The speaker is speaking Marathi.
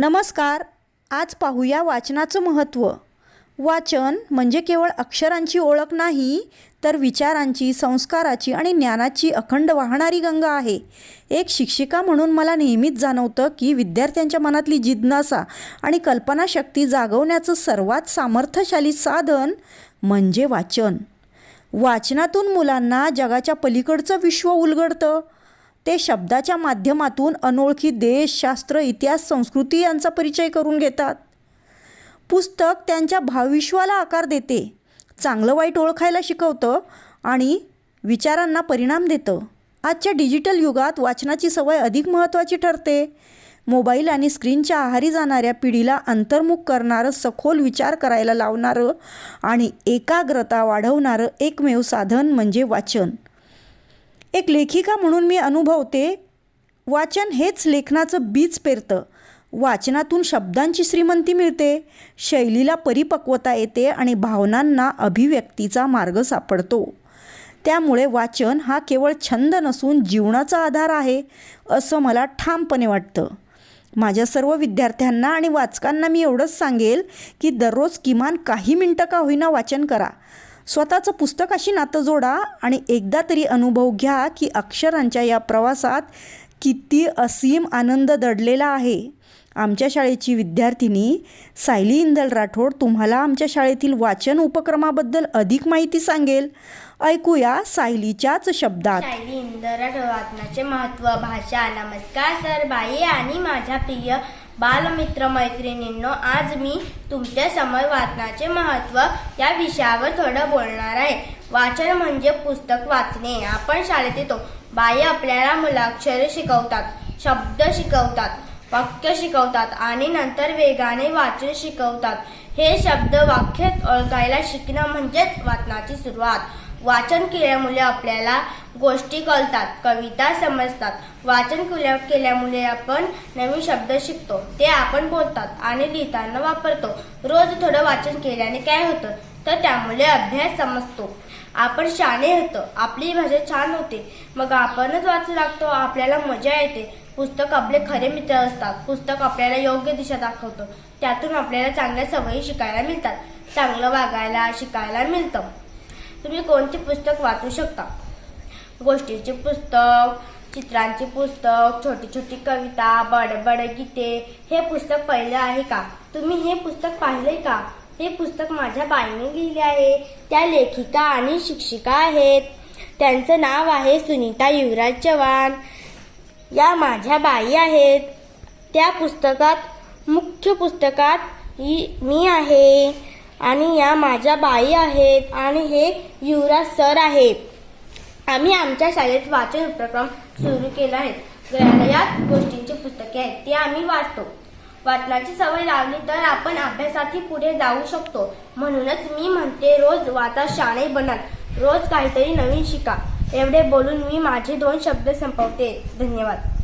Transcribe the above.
नमस्कार आज पाहूया वाचनाचं महत्त्व. वाचन म्हणजे केवळ अक्षरांची ओळख नाही तर विचारांची संस्काराची आणि ज्ञानाची अखंड वाहणारी गंगा आहे. एक शिक्षिका म्हणून मला नेहमीच जाणवतं की विद्यार्थ्यांच्या मनातली जिज्ञासा आणि कल्पनाशक्ती जागवण्याचं सर्वात सामर्थ्यशाली साधन म्हणजे वाचन. वाचनातून मुलांना जगाच्या पलीकडचं विश्व उलगडतं. ते शब्दाच्या माध्यमातून अनोळखी देश शास्त्र इतिहास संस्कृती यांचा परिचय करून घेतात. पुस्तक त्यांच्या भावविश्वाला आकार देते चांगलं वाईट ओळखायला शिकवतं आणि विचारांना परिणाम देतं. आजच्या डिजिटल युगात वाचनाची सवय अधिक महत्त्वाची ठरते. मोबाईल आणि स्क्रीनच्या आहारी जाणाऱ्या पिढीला अंतर्मुख करणारं सखोल विचार करायला लावणारं आणि एकाग्रता वाढवणारं एकमेव साधन म्हणजे वाचन. एक लेखिका म्हणून मी अनुभवते वाचन हेच लेखनाचं बीज पेरतं. वाचनातून शब्दांची श्रीमंती मिळते शैलीला परिपक्वता येते आणि भावनांना अभिव्यक्तीचा मार्ग सापडतो. त्यामुळे वाचन हा केवळ छंद नसून जीवनाचा आधार आहे असं मला ठामपणे वाटतं. माझ्या सर्व विद्यार्थ्यांना आणि वाचकांना मी एवढंच सांगेल की दररोज किमान काही मिनटं का होईना वाचन करा. स्वतःचं पुस्तकाशी नातं जोडा आणि एकदा तरी अनुभव घ्या की अक्षरांच्या या प्रवासात किती असीम आनंद दडलेला आहे. आमच्या शाळेची विद्यार्थिनी सायली इंदल राठोड तुम्हाला आमच्या शाळेतील वाचन उपक्रमाबद्दल अधिक माहिती सांगेल. ऐकूया सायलीच्याच शब्दात. सायली इंदल राठोड वाचनाचे महत्त्व भाषा नमस्कार सर बाई आणि माझ्या प्रिय बालमित्र मैत्रिणींनो आज मी तुमच्यासमोर वाचनाचे महत्त्व या विषयावर थोडं बोलणार आहे. वाचन म्हणजे पुस्तक वाचणे. आपण शाळेत येतो. बाई आपल्याला मुलाक्षरे शिकवतात शब्द शिकवतात वाक्य शिकवतात आणि नंतर वेगाने वाचन शिकवतात. हे शब्द वाक्यात ओळखायला शिकणं म्हणजेच वाचनाची सुरुवात. वाचन केल्यामुळे आपल्याला गोष्टी कळतात कविता समजतात. वाचन केल्या केल्यामुळे आपण नवीन शब्द शिकतो ते आपण बोलतात आणि लिहिताना वापरतो. रोज थोडं वाचन केल्याने काय होतं? तर त्यामुळे अभ्यास समजतो. आपण शाणे होतो आपली भाषा छान होते. मग आपणच वाचू लागतो आपल्याला मजा येते. पुस्तक आपले खरे मित्र असतात पुस्तक आपल्याला योग्य दिशा दाखवतं. त्यातून आपल्याला चांगल्या सवयी शिकायला मिळतात. चांगलं वागायला शिकायला मिळतं. तुम्ही कोणते पुस्तक वाचू शकता? गोष्टीचे पुस्तक चित्रांचे पुस्तक छोटी छोटी कविता बडबड गीते हे पुस्तक पाहिलं आहे का? तुम्ही हे पुस्तक पाहिले का? हे पुस्तक माझ्या बाईने लिहिले आहे. त्या लेखिका आणि शिक्षिका आहेत. त्यांचं नाव आहे सुनीता युवराज चव्हाण. या माझ्या बाई आहेत. त्या पुस्तकात मुख्य पुस्तकात मी आहे. आणि या माझ्या बाई आहेत. आणि हे युवराज सर आहेत. आम्ही आमच्या शाळेत वाचन उपक्रम सुरू केला आहे. ग्रंथालयात गोष्टींची पुस्तके आहेत ती आम्ही वाचतो. वाचनाची सवय लावली तर आपण अभ्यासातही पुढे जाऊ शकतो. म्हणूनच मी म्हणते रोज वाचा शाणे बनाल. रोज काहीतरी नवीन शिका. एवढे बोलून मी माझे दोन शब्द संपवते. धन्यवाद.